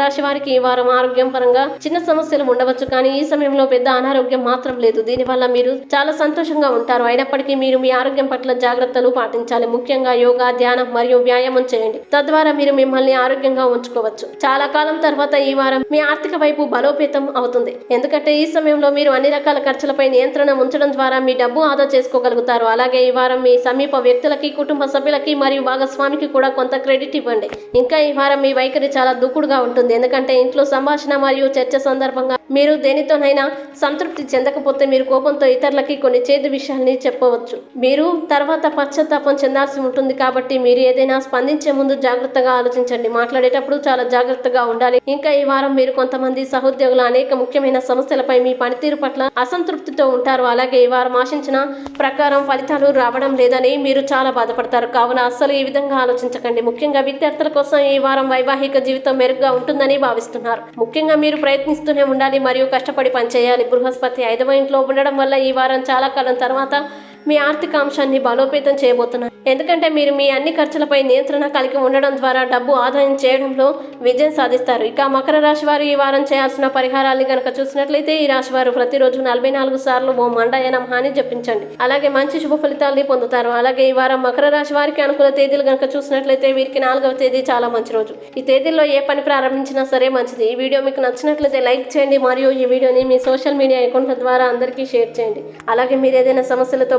రాశి వారికి ఈ వారం ఆరోగ్యం పరంగా చిన్న సమస్యలు ఉండవచ్చు కానీ ఈ సమయంలో పెద్ద అనారోగ్యం మాత్రం లేదు. దీనివల్ల మీరు చాలా సంతోషంగా ఉంటారు. అయినప్పటికీ మీరు మీ ఆరోగ్యం పట్ల జాగ్రత్తలు పాటించాలి. ముఖ్యంగా యోగా ధ్యానం మరియు వ్యాయామం చేయండి. తద్వారా మీరు మిమ్మల్ని ఆరోగ్యంగా ఉంచుకోవచ్చు. చాలా కాలం తర్వాత ఈ వారం మీ ఆర్థిక వైపు బలోపేతం అవుతుంది. ఎందుకంటే ఈ సమయంలో మీరు అన్ని రకాల ఖర్చులపై నియంత్రణ ఉంచడం ద్వారా మీ డబ్బు ఆదా చేసుకోగలుగుతారు. అలాగే ఈ వారం మీ సమీప వ్యక్తులకి కుటుంబ సభ్యులకి మరియు భాగస్వామికి కూడా కొంత క్రెడిట్ ఇవ్వండి. ఇంకా ఈ వారం మీ వైఖరి చాలా దూకుడుగా ఉంటుంది. ఎందుకంటే ఇంట్లో సంభాషణ మరియు చర్చ సందర్భంగా మీరు దేనితోనైనా సంతృప్తి చెందకపోతే మీరు కోపంతో ఇతరులకి కొన్ని చేదు విషయాల్ని చెప్పవచ్చు. మీరు తర్వాత పశ్చాత్తాపం చెందాల్సి ఉంటుంది కాబట్టి మీరు ఏదైనా స్పందించే ముందు జాగ్రత్తగా ఆలోచించండి. మాట్లాడేటప్పుడు చాలా జాగ్రత్తగా ఉండాలి. ఇంకా ఈ వారం మీరు కొంతమంది సహోద్యోగుల అనేక ముఖ్యమైన సమస్యలపై మీ పనితీరు పట్ల అసంతృప్తితో ఉంటారు. అలాగే ఈ వారం ఆశించిన ప్రకారం ఫలితాలు రావడం లేదని మీరు చాలా బాధపడతారు. కావున అస్సలు ఈ విధంగా ఆలోచించకండి. ముఖ్యంగా విద్యార్థుల కోసం ఈ వారం వైవాహిక జీవితం మెరుగ్గా ఉంటుందని భావిస్తున్నారు. ముఖ్యంగా మీరు ప్రయత్నిస్తూనే ఉండాలి మరియు కష్టపడి పనిచేయాలి. బృహస్పతి ఐదవ ఇంట్లో ఉండడం వల్ల ఈ వారం చాలా కాలం తర్వాత మీ ఆర్థిక అంశాన్ని బలోపేతం చేయబోతున్నారు ఎందుకంటే మీరు మీ అన్ని ఖర్చులపై నియంత్రణ కలిగి ఉండడం ద్వారా డబ్బు ఆదాయం చేయడంలో విజయం సాధిస్తారు. ఇక మకర రాశి వారు ఈ వారం చేయాల్సిన పరిహారాన్ని గనక చూసినట్లయితే ఈ రాశి వారు ప్రతిరోజు నలభై నాలుగు సార్లు ఓ మండయనం హాని జపించండి. అలాగే మంచి శుభ ఫలితాల్ని పొందుతారు. అలాగే ఈ వారం మకర రాశి వారికి అనుకూల తేదీలు గనక చూసినట్లయితే వీరికి నాలుగవ తేదీ చాలా మంచి రోజు. ఈ తేదీల్లో ఏ పని ప్రారంభించినా సరే మంచిది. ఈ వీడియో మీకు నచ్చినట్లయితే లైక్ చేయండి. మరియు ఈ వీడియోని మీ సోషల్ మీడియా అకౌంట్ల ద్వారా అందరికీ షేర్ చేయండి. అలాగే మీరు ఏదైనా సమస్యలతో